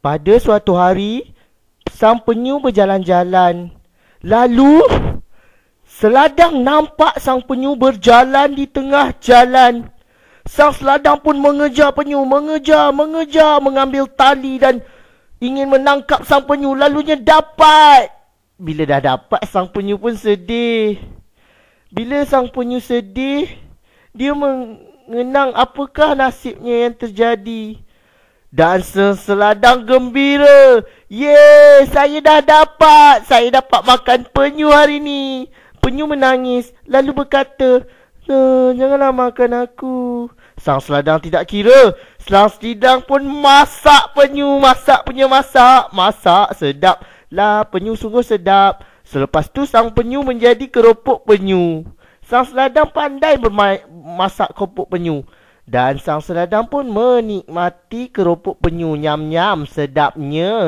Pada suatu hari, sang penyu berjalan-jalan. Lalu, seladang nampak sang penyu berjalan di tengah jalan. Sang seladang pun mengejar penyu, mengejar, mengejar, mengambil tali dan ingin menangkap sang penyu. Lalunya dapat. Bila dah dapat, sang penyu pun sedih. Bila sang penyu sedih, dia mengenang apakah nasibnya yang terjadi. Dan seladang gembira. Yeay, saya dah dapat. Saya dapat makan penyu hari ni. Penyu menangis. Lalu berkata, janganlah makan aku. Sang seladang tidak kira. Sang seladang pun masak penyu. Masak punya masak. Masak sedap. Lah, penyu sungguh sedap. Selepas tu sang penyu menjadi keropok penyu. Sang seladang pandai bermain masak keropok penyu. Dan sang seladang pun menikmati keropok penyu nyam-nyam sedapnya.